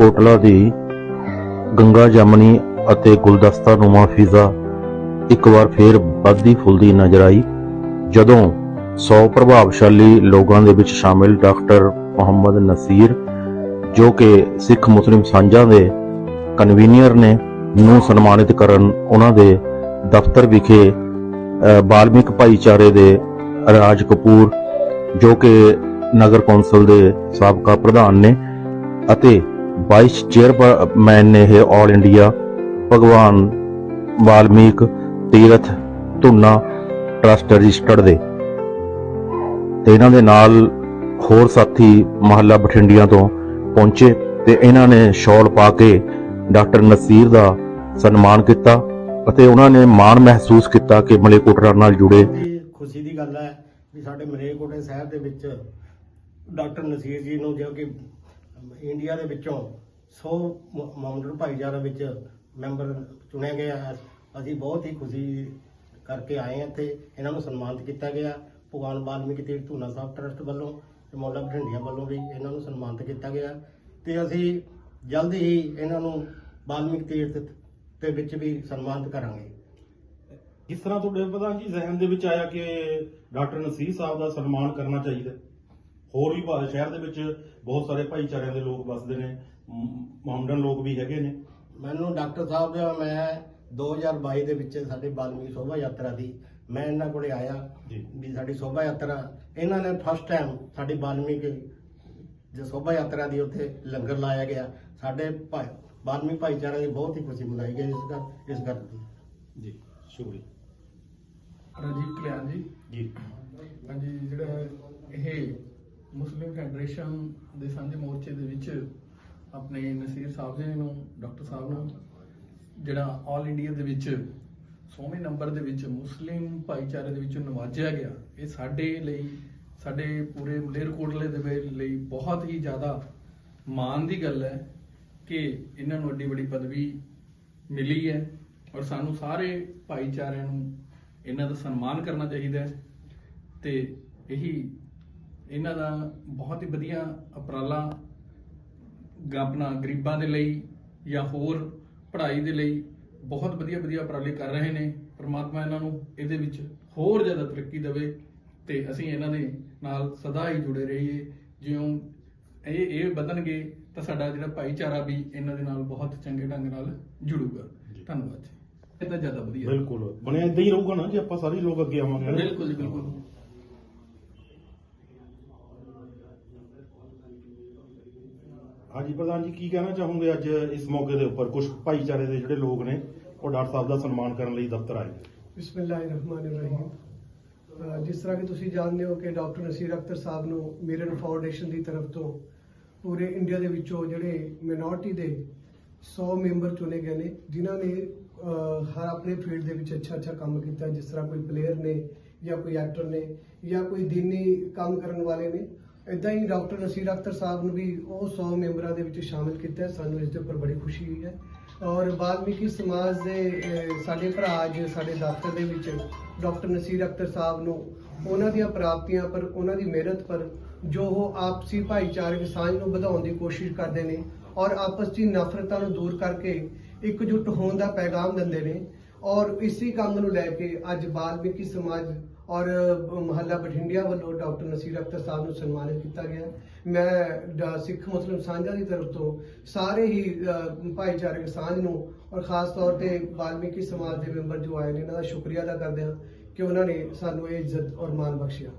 ਮਲੇਰਕੋਟਲਾ ਦੀ ਗੰਗਾ ਜਾਮਨੀ ਅਤੇ ਗੁਲਦਸਤਾ ਨੁਮਾ ਫਿਜ਼ਾ ਇੱਕ ਵਾਰ ਫੇਰ ਵੱਧਦੀ ਫੁੱਲਦੀ ਨਜ਼ਰ ਆਈ, ਜਦੋਂ 100 ਪ੍ਰਭਾਵਸ਼ਾਲੀ ਲੋਕਾਂ ਦੇ ਵਿੱਚ ਸ਼ਾਮਿਲ ਡਾਕਟਰ ਮੁਹੰਮਦ ਨਸੀਰ, ਜੋ ਕਿ ਸਿੱਖ ਮੁਸਲਿਮ ਸਾਂਝਾਂ ਦੇ ਕਨਵੀਨੀਅਰ ਨੇ, ਨੂੰ ਸਨਮਾਨਿਤ ਕਰਨ ਉਹਨਾਂ ਦੇ ਦਫ਼ਤਰ ਵਿਖੇ ਬਾਲਮਿਕ ਭਾਈਚਾਰੇ ਦੇ ਰਾਜ ਕਪੂਰ, ਜੋ ਕਿ ਨਗਰ ਕੌਂਸਲ ਦੇ ਸਾਬਕਾ ਪ੍ਰਧਾਨ ਨੇ ਅਤੇ ਵਾਈਸ ਚੇਅਰਮੈਨ uh, ਨੇ ਇਹ ਆਲ ਇੰਡੀਆ ਭਗਵਾਨ ਵਾਲਮੀਕ ਤੀਰਥ ਧੁਨਾ ਟਰਸਟ ਰਜਿਸਟਰਡ ਦੇ। ਤੇ ਇਹਨਾਂ ਦੇ ਨਾਲ ਹੋਰ ਸਾਥੀ ਮਹੱਲਾ ਬਠਿੰਡੀਆਂ ਤੋਂ ਪਹੁੰਚੇ ਤੇ ਇਹਨਾਂ ਨੇ ਸ਼ਾਲ ਪਾ ਕੇ ਡਾਕਟਰ ਨਸੀਰ ਦਾ ਸਨਮਾਨ ਕੀਤਾ ਅਤੇ ਉਹਨਾਂ ਨੇ ਮਾਣ ਮਹਿਸੂਸ ਕੀਤਾ ਕਿ ਮਲੇਕੋਟਰਾ ਨਾਲ ਜੁੜੇ। ਖੁਸ਼ੀ ਦੀ ਗੱਲ ਹੈ ਵੀ ਸਾਡੇ ਮਰੇਕੋਟੇ ਸ਼ਹਿਰ ਦੇ ਵਿੱਚ ਡਾਕਟਰ ਨਸੀਰ ਜੀ ਨੂੰ ਜੋ ਕਿ ਇੰਡੀਆ ਦੇ ਵਿੱਚੋਂ 100 ਮਾਊਂਟਨ ਭਾਈਚਾਰਾ ਵਿੱਚ ਮੈਂਬਰ ਚੁਣਿਆ ਗਿਆ ਹੈ। ਅਸੀਂ ਬਹੁਤ ਹੀ ਖੁਸ਼ੀ ਕਰਕੇ ਆਏ ਹਾਂ ਇੱਥੇ। ਇਹਨਾਂ ਨੂੰ ਸਨਮਾਨਿਤ ਕੀਤਾ ਗਿਆ। ਭਗਵਾਨ ਵਾਲਮੀਕ ਤੀਰਥ ਧੂਨਾ ਸਾਹਿਬ ਟਰਸਟ ਵੱਲੋਂ ਤੇ ਮੌਲਾ ਬਠਿੰਡੀਆਂ ਵੱਲੋਂ ਵੀ ਇਹਨਾਂ ਨੂੰ ਸਨਮਾਨਿਤ ਕੀਤਾ ਗਿਆ। ਤੇ ਅਸੀਂ ਜਲਦੀ ਹੀ ਇਹਨਾਂ ਨੂੰ ਵਾਲਮੀਕ ਤੀਰਥ ਦੇ ਵਿੱਚ ਵੀ ਸਨਮਾਨਿਤ ਕਰਾਂਗੇ। ਇਸ ਤਰ੍ਹਾਂ ਤੁਹਾਡੇ ਪਤਾ ਜੀ, ਜ਼ਿਹਨ ਦੇ ਵਿੱਚ ਆਇਆ ਕਿ ਡਾਕਟਰ ਨਸੀਰ ਸਾਹਿਬ ਦਾ ਸਨਮਾਨ ਕਰਨਾ ਚਾਹੀਦਾ। ਹੋਰ ਵੀ ਭਾਰਤ ਸ਼ਹਿਰ ਦੇ ਵਿੱਚ ਬਹੁਤ ਸਾਰੇ ਭਾਈਚਾਰਿਆਂ ਦੇ ਲੋਕ ਵੱਸਦੇ ਨੇ ਮਹਮਡਨ ਲੋਕ ਵੀ ਹੈਗੇ ਨੇ। ਮੈਨੂੰ ਡਾਕਟਰ ਸਾਹਿਬ ਦਾ ਮੈਂ 2022 ਦੇ ਵਿੱਚ ਸਾਡੇ ਬਾਲਮੀਕ ਸ਼ੋਭਾ ਯਾਤਰਾ ਦੀ ਮੈਂ ਇਹਨਾਂ ਕੋਲੇ ਆਇਆ ਜੀ। ਵੀ ਸਾਡੀ ਸ਼ੋਭਾ ਯਾਤਰਾ ਇਹਨਾਂ ਨੇ ਫਸਟ ਟਾਈਮ ਸਾਡੀ ਬਾਲਮੀਕ ਜੋ ਸ਼ੋਭਾ ਯਾਤਰਾ ਦੀ ਉੱਥੇ ਲੰਗਰ ਲਾਇਆ ਗਿਆ। ਸਾਡੇ ਭਾਈ ਬਾਲਮੀਕ ਭਾਈਚਾਰੇ ਦੀ ਬਹੁਤ ਹੀ ਖੁਸ਼ੀ ਮਨਾਈ ਗਈ ਇਸ ਗੱਲ ਇਸ ਗੱਲ ਦੀ। ਜੀ ਸ਼ੁਕਰੀਆ। ਰਾਜੀਵ ਕਲਿਆਣ ਜੀ। ਜੀ। ਹਾਂਜੀ ਜਿਹੜਾ ਇਹ ਮੁਸਲਿਮ ਫੈਡਰੇਸ਼ਨ ਦੇ ਸਾਂਝੇ ਮੋਰਚੇ ਦੇ ਵਿੱਚ ਆਪਣੇ ਨਸੀਰ ਸਾਹਿਬ ਜੀ ਨੂੰ, ਡਾਕਟਰ ਸਾਹਿਬ ਨੂੰ, ਜਿਹੜਾ ਆਲ ਇੰਡੀਆ ਦੇ ਵਿੱਚ 100ਵੇਂ ਨੰਬਰ ਦੇ ਵਿੱਚ ਮੁਸਲਿਮ ਭਾਈਚਾਰੇ ਦੇ ਵਿੱਚ ਨਵਾਜਿਆ ਗਿਆ, ਇਹ ਸਾਡੇ ਲਈ, ਸਾਡੇ ਪੂਰੇ ਮਲੇਰਕੋਟਲੇ ਦੇ ਲਈ ਬਹੁਤ ਹੀ ਜ਼ਿਆਦਾ ਮਾਣ ਦੀ ਗੱਲ ਹੈ ਕਿ ਇਹਨਾਂ ਨੂੰ ਵੱਡੀ ਵੱਡੀ ਪਦਵੀ ਮਿਲੀ ਹੈ ਔਰ ਸਾਨੂੰ ਸਾਰੇ ਭਾਈਚਾਰਿਆਂ ਨੂੰ ਇਹਨਾਂ ਦਾ ਸਨਮਾਨ ਕਰਨਾ ਚਾਹੀਦਾ ਹੈ ਤੇ ਇਹੀ ਇਹਨਾਂ ਦਾ ਬਹੁਤ ਹੀ ਵਧੀਆ ਉਪਰਾਲਾ ਆਪਣਾ ਗਰੀਬਾਂ ਦੇ ਲਈ ਜਾਂ ਹੋਰ ਪੜ੍ਹਾਈ ਦੇ ਲਈ ਬਹੁਤ ਵਧੀਆ ਵਧੀਆ ਉਪਰਾਲੇ ਕਰ ਰਹੇ ਨੇ। ਪ੍ਰਮਾਤਮਾ ਇਹਨਾਂ ਨੂੰ ਇਹਦੇ ਵਿੱਚ ਹੋਰ ਜ਼ਿਆਦਾ ਤਰੱਕੀ ਦੇਵੇ ਤੇ ਅਸੀਂ ਇਹਨਾਂ ਦੇ ਨਾਲ ਸਦਾ ਹੀ ਜੁੜੇ ਰਹੀਏ। ਜਿਉਂ ਇਹ ਇਹ ਵਧਣਗੇ ਤਾਂ ਸਾਡਾ ਜਿਹੜਾ ਭਾਈਚਾਰਾ ਵੀ ਇਹਨਾਂ ਦੇ ਨਾਲ ਬਹੁਤ ਚੰਗੇ ਢੰਗ ਨਾਲ ਜੁੜੂਗਾ। ਧੰਨਵਾਦ ਜੀ। ਇਹ ਤਾਂ ਜ਼ਿਆਦਾ ਵਧੀਆ। ਬਿਲਕੁਲ। ਬਣਿਆ ਇਦਾਂ ਹੀ ਰਹੂਗਾ ਨਾ ਜੇ ਆਪਾਂ ਸਾਰੇ ਲੋਕ ਅੱਗੇ ਆਵਾਂਗੇ। ਬਿਲਕੁਲ ਜੀ ਬਿਲਕੁਲ। ਹਾਂਜੀ, ਪ੍ਰਧਾਨ ਜੀ, ਕੀ ਕਹਿਣਾ ਚਾਹੋਗੇ ਅੱਜ ਇਸ ਮੌਕੇ ਦੇ ਉੱਪਰ? ਕੁਝ ਭਾਈਚਾਰੇ ਦੇ ਜਿਹੜੇ ਲੋਕ ਨੇ, ਉਹ ਡਾਕਟਰ ਸਾਹਿਬ ਦਾ ਸਨਮਾਨ ਕਰਨ ਲਈ ਦਫ਼ਤਰ ਆਏ। ਬਿਸਮਿਲ੍ਲਾਹਿਰਰਹਿਮਾਨਿਰਰਹੀਮ। ਜਿਸ ਤਰ੍ਹਾਂ ਕਿ ਤੁਸੀਂ ਜਾਣਦੇ ਹੋ ਕਿ ਡਾਕਟਰ ਨਸੀਰ ਅਖਤਰ ਸਾਹਿਬ ਨੂੰ ਮਿਰਨ ਫਾਊਂਡੇਸ਼ਨ ਦੀ ਤਰਫ ਤੋਂ ਪੂਰੇ ਇੰਡੀਆ ਦੇ ਵਿੱਚੋਂ ਜਿਹੜੇ ਮਿਨੋਰਟੀ ਦੇ 100 ਮੈਂਬਰ ਚੁਣੇ ਗਏ ਨੇ, ਜਿਨ੍ਹਾਂ ਨੇ ਹਰ ਆਪਣੇ ਫੀਲਡ ਦੇ ਵਿੱਚ ਅੱਛਾ ਅੱਛਾ ਕੰਮ ਕੀਤਾ, ਜਿਸ ਤਰ੍ਹਾਂ ਕੋਈ ਪਲੇਅਰ ਨੇ ਜਾਂ ਕੋਈ ਐਕਟਰ ਨੇ ਜਾਂ ਕੋਈ ਦੀਨੀ ਕੰਮ ਕਰਨ ਵਾਲੇ ਨੇ ਇਦਾਂ ਹੀ ਡਾਕਟਰ ਨਸੀਰ ਅਖਤਰ ਸਾਹਿਬ ਨੂੰ ਵੀ ਉਹ 100 ਮੈਂਬਰਾਂ ਦੇ ਵਿੱਚ ਸ਼ਾਮਿਲ ਕੀਤਾ ਸਾਨੂੰ ਇਸ ਦੇ ਉੱਪਰ ਬੜੀ ਖੁਸ਼ੀ ਹੋਈ ਹੈ। ਔਰ ਵਾਲਮੀਕੀ ਸਮਾਜ ਦੇ ਸਾਡੇ ਭਰਾ ਅੱਜ ਸਾਡੇ ਦਫ਼ਤਰ ਦੇ ਵਿੱਚ ਡਾਕਟਰ ਨਸੀਰ ਅਖਤਰ ਸਾਹਿਬ ਨੂੰ ਉਹਨਾਂ ਦੀਆਂ ਪ੍ਰਾਪਤੀਆਂ ਪਰ ਉਹਨਾਂ ਦੀ ਮਿਹਨਤ ਪਰ ਜੋ ਉਹ ਆਪਸੀ ਭਾਈਚਾਰਕ ਸਾਂਝ ਨੂੰ ਵਧਾਉਣ ਦੀ ਕੋਸ਼ਿਸ਼ ਕਰਦੇ ਨੇ ਔਰ ਆਪਸ ਦੀ ਨਫ਼ਰਤਾਂ ਨੂੰ ਦੂਰ ਕਰਕੇ ਇਕਜੁੱਟ ਹੋਣ ਦਾ ਪੈਗਾਮ ਦਿੰਦੇ ਨੇ। ਔਰ ਇਸੇ ਕੰਮ ਨੂੰ ਲੈ ਕੇ ਅੱਜ ਵਾਲਮੀਕੀ ਸਮਾਜ ਔਰ ਮਹੱਲਾ ਬਠਿੰਡਿਆ ਵੱਲੋਂ ਡਾਕਟਰ ਨਸੀਰ ਅਖਤਰ ਸਾਹਿਬ ਨੂੰ ਸਨਮਾਨਿਤ ਕੀਤਾ ਗਿਆ। ਮੈਂ ਡ- ਸਿੱਖ ਮੁਸਲਿਮ ਸਾਂਝਾ ਦੀ ਤਰਫ ਤੋਂ ਸਾਰੇ ਹੀ ਭਾਈਚਾਰਕ ਸਾਂਝ ਨੂੰ ਔਰ ਖਾਸ ਤੌਰ ਤੇ ਵਾਲਮੀਕੀ ਸਮਾਜ ਦੇ ਮੈਂਬਰ ਜੋ ਆਏ ਨੇ, ਇਹਨਾਂ ਦਾ ਸ਼ੁਕਰੀਆ ਅਦਾ ਕਰਦੇ ਹਾਂ ਕਿ ਉਹਨਾਂ ਨੇ ਸਾਨੂੰ ਇਹ ਇੱਜ਼ਤ ਔਰ ਮਾਣ ਬਖਸ਼ਿਆ।